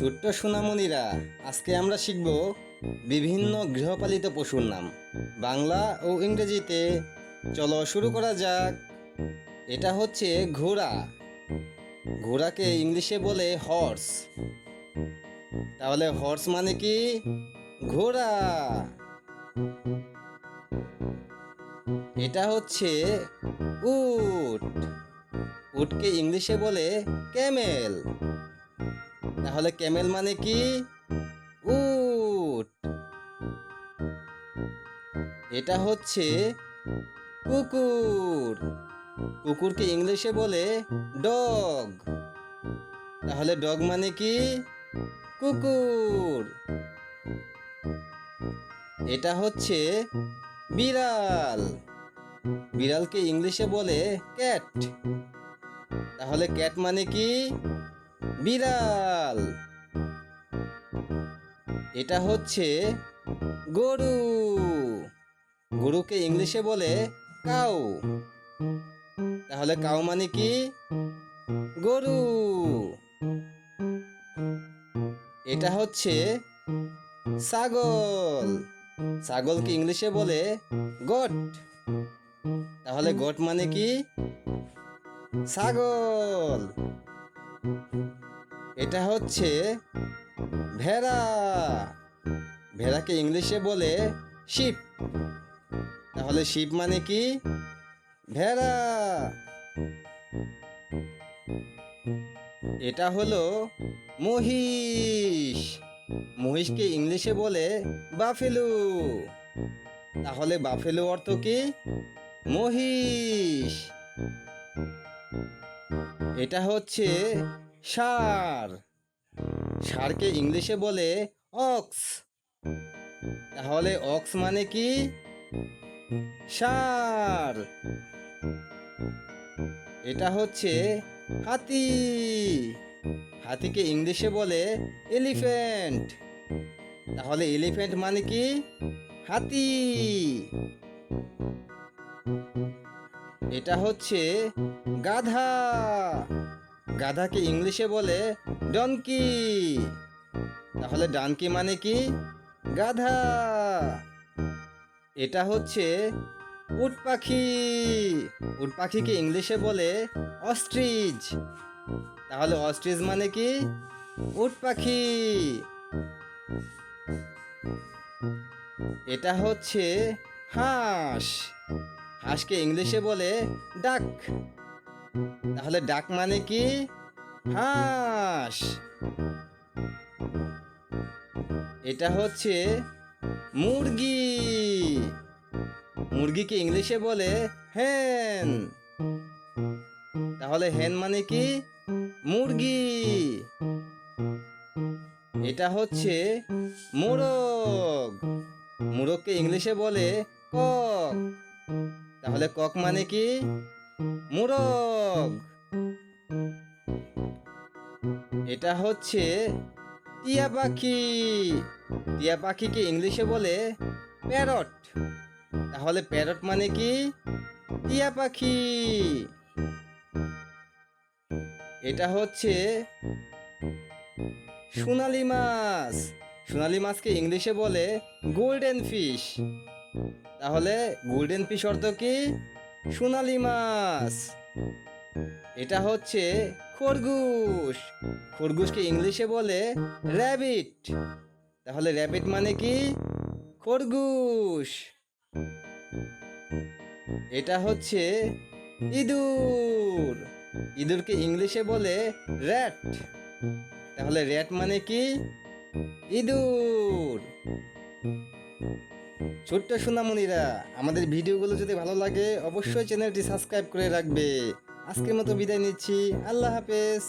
ছোট্ট সোনামণিরা, আজকে আমরা শিখব বিভিন্ন গৃহপালিত পশুর নাম। বাংলা ও ইংরেজিতে, চলো শুরু করা যাক। এটা হচ্ছে ঘোড়া। ঘোড়াকে ইংলিশে বলে হর্স তাহলে হর্স মানে কি? ঘোড়া। এটা হচ্ছে উট। উটকে ইংলিশে বলে ক্যামেল তাহলে ক্যামেল মানে কি? উট। এটা হচ্ছে কুকুর। কুকুরকে ইংলিশে বলে ডগ। তাহলে ডগ মানে কি? কুকুর। এটা হচ্ছে বিড়াল। বিড়ালকে ইংলিশে বলে ক্যাট। তাহলে ক্যাট মানে কি? বিড়াল। এটা হচ্ছে গরু। গরুকে ইংলিশে বলে কাউ। তাহলে কাউ মানে কি? গরু। এটা হচ্ছে ছাগল। ছাগলকে ইংলিশে বলে গট। তাহলে গট মানে কি? ছাগল। এটা হচ্ছে ভেড়া। ভেড়াকে ইংলিশে বলে শিপ। তাহলে শিপ মানে কি? ভেড়া। এটা হলো মহিষ। মহিষকে ইংলিশে বলে বাফেলু। তাহলে বাফেলু অর্থ কি? মহিষ। এটা হচ্ছে সার। ষাঁড়কে ইংলিশে বলে অক্স। তাহলে অক্স মানে কি? ষাঁড় এটা হচ্ছে হাতি। হাতিকে ইংলিশে বলে এলিফ্যান্ট। তাহলে এলিফ্যান্ট মানে কি? হাতি। এটা হচ্ছে গাধা। গাধাকে ইংলিশে বলে ডনকি তাহলে ডানকি মানে কি? গাধা। এটা হচ্ছে উট পাখি। উট পাখিকে ইংলিশে বলে অস্ট্রিচ তাহলে অস্ট্রিচ মানে কি? উট পাখি। এটা হচ্ছে হাঁস। হাঁসকে ইংলিশে বলে ডাক তাহলে ডাক মানে কি? হাঁস। এটা হচ্ছে মুরগি। মুরগিকে ইংলিশে বলে হ্যান তাহলে হ্যান মানে কি? মুরগি। এটা হচ্ছে মোরগ। মোরগকে ইংলিশে বলে কক। তাহলে কক মানে কি? মোরগ। এটা হচ্ছে টিয়া পাখি। টিয়া পাখিকে ইংলিশে বলে প্যারট। তাহলে প্যারট মানে কি? টিয়া পাখি। এটা হচ্ছে সোনালি মাছ। সোনালি মাছকে ইংলিশে বলে গোল্ডেন ফিশ। তাহলে গোল্ডেন ফিশ অর্থ কি? সোনালি মাছ। এটা হচ্ছে খরগোশ। খরগোশকে ইংলিশে বলে র্যাবিট তাহলে র্যাবিট মানে কি? খরগোশ। এটা হচ্ছে ইঁদুর। ইঁদুরকে ইংলিশে বলে র্যাট তাহলে র্যাট মানে কি? ইঁদুর। ছোট্ট সোনামণিরা, আমাদের ভিডিওগুলো যদি ভালো লাগে, অবশ্যই চ্যানেলটি সাবস্ক্রাইব করে রাখবে। আজকের মতো বিদায় নিচ্ছি। আল্লাহ হাফেজ।